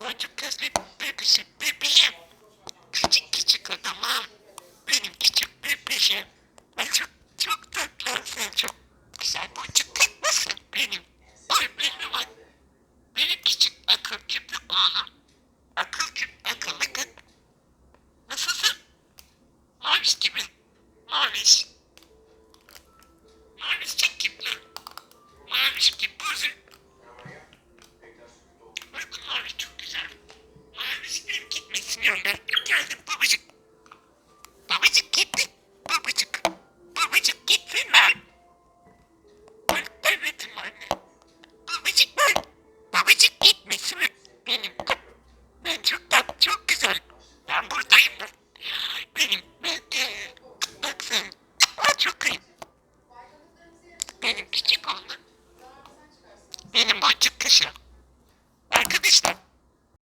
Boncuk gözlü bebişim bebeğim. Küçük küçük adamım. Benim küçük bebeğim. Ben çok çok tatlısın çok güzel boncuk kızmasın benim. Ay benim ay. Benim küçük akıl küpü oğlum. Akıl küp akıllı kız. Nasılsın? Maviş gibi. Maviş. Maviş yoldan. Geldim babacık. Babacık gitti. Babacık. Babacık gitsinler. Ben devletim anne. Babacık ben. Babacık gitmesin. Benim. Ben çok tatlı, çok güzel. Ben buradayım. Benim. Ben. Ee, bak sen. Aa, çok ayıp. Benim küçük oğlum. Benim boncuk kuşum. Arkadaşlar